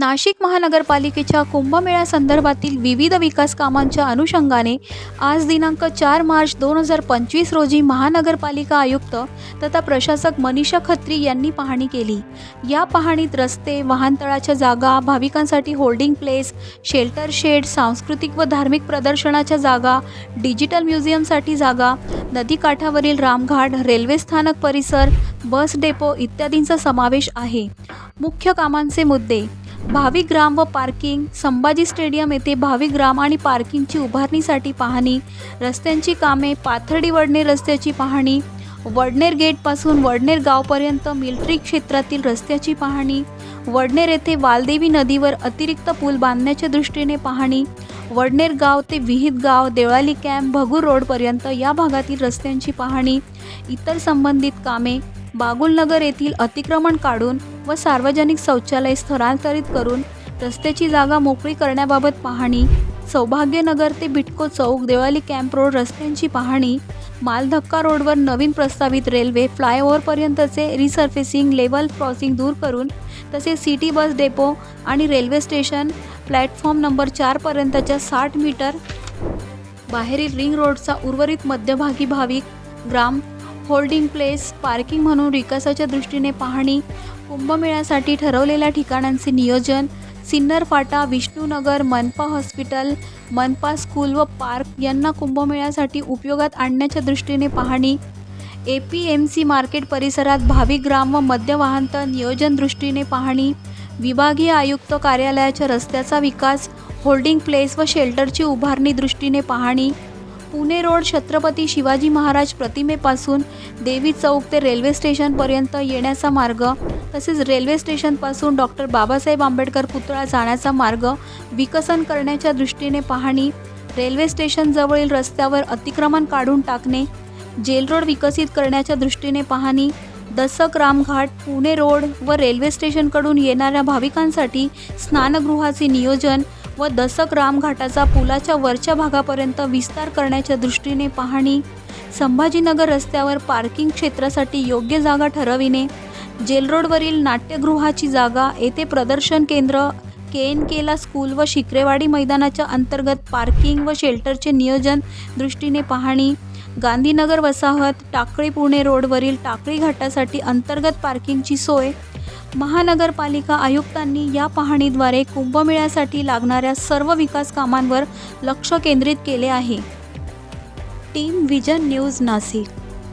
नाशिक महानगरपालिकेच्या कुंभमेळ्यासंदर्भातील विविध विकास कामांच्या अनुषंगाने आज दिनांक चार मार्च दोन हजार पंचवीस रोजी महानगरपालिका आयुक्त तथा प्रशासक मनीषा खत्री यांनी पाहणी केली. या पाहणीत रस्ते वाहनतळाच्या जागा भाविकांसाठी होल्डिंग प्लेस शेल्टर शेड सांस्कृतिक व धार्मिक प्रदर्शनाच्या जागा डिजिटल म्युझियमसाठी जागा नदीकाठावरील रामघाट रेल्वे स्थानक परिसर बस डेपो इत्यादींचा समावेश आहे. मुख्य कामांचे मुद्दे. भावीग्राम व पार्किंग संभाजी स्टेडियम येथे भावी ग्राम आणि पार्किंगची उभारणीसाठी पाहणी रस्त्यांची कामे पाथर्डी वडनेर रस्त्याची पाहणी वडनेर गेटपासून वडनेर गावपर्यंत मिलिटरी क्षेत्रातील रस्त्याची पाहणी वडनेर येथे वालदेवी नदीवर अतिरिक्त पूल बांधण्याच्या दृष्टीने पाहणी वडनेर गाव ते विहित गाव देवळाली कॅम्प भगूर रोडपर्यंत या भागातील रस्त्यांची पाहणी इतर संबंधित कामे बागुलनगर येथील अतिक्रमण काढून व सार्वजनिक शौचालय स्थलांतरित करून रस्त्याची जागा मोकळी करण्याबाबत पाहणी सौभाग्यनगर ते बिटको चौक देवाली कॅम्प रोड रस्त्यांची पाहणी मालधक्का रोडवर नवीन प्रस्तावित रेल्वे फ्लायओव्हरपर्यंतचे रिसर्फेसिंग लेवल क्रॉसिंग दूर करून तसेच सिटी बस डेपो आणि रेल्वे स्टेशन प्लॅटफॉर्म नंबर चारपर्यंतच्या साठ मीटर बाहेरील रिंग रोडचा उर्वरित मध्यभागी भाविक ग्राम होल्डिंग प्लेस पार्किंग म्हणून विकासाच्या दृष्टीने पाहणी कुंभमेळ्यासाठी ठरवलेल्या ठिकाणांचे नियोजन सिन्नर फाटा विष्णूनगर मनपा हॉस्पिटल मनपा स्कूल व पार्क यांना कुंभमेळ्यासाठी उपयोगात आणण्याच्या दृष्टीने पाहणी. A P M C market परिसरात भावी ग्राम व मध्य वाहनतळ नियोजन दृष्टीने पाहणी. विभागीय आयुक्त कार्यालयाच्या रस्त्याचा विकास होल्डिंग प्लेस व शेल्टरची उभारणी दृष्टीने पाहणी. पुणे रोड छत्रपती शिवाजी महाराज प्रतिमेपासून देवी चौक ते रेल्वे स्टेशनपर्यंत येण्याचा मार्ग तसेच रेल्वे स्टेशनपासून डॉक्टर बाबासाहेब आंबेडकर पुतळा जाण्याचा मार्ग विकसन करण्याच्या दृष्टीने पाहणी रेल्वे स्टेशनजवळील रस्त्यावर अतिक्रमण काढून टाकणे जेल रोड विकसित करण्याच्या दृष्टीने पाहणी दसक रामघाट पुणे रोड व रेल्वे स्टेशनकडून येणाऱ्या भाविकांसाठी स्नानगृहाचे नियोजन व दसक रामघाटाचा पुलाच्या वरच्या भागापर्यंत विस्तार करण्याच्या दृष्टीने पाहणी. संभाजीनगर रस्त्यावर पार्किंग क्षेत्रासाठी योग्य जागा ठरविणे. जेल रोडवरील नाट्यगृहाची जागा येथे प्रदर्शन केंद्र के एन केला स्कूल व शिक्रेवाडी मैदानाच्या अंतर्गत पार्किंग व शेल्टरचे नियोजन दृष्टीने पाहणी. गांधीनगर वसाहत टाकळी पुणे रोडवरील टाकळी घाटासाठी अंतर्गत पार्किंगची सोय. महानगरपालिका आयुक्तांनी या पाहणीद्वारे कुंभमेळ्यासाठी लागणाऱ्या सर्व विकास कामांवर लक्ष केंद्रित केले आहे. Team vision news Nashik.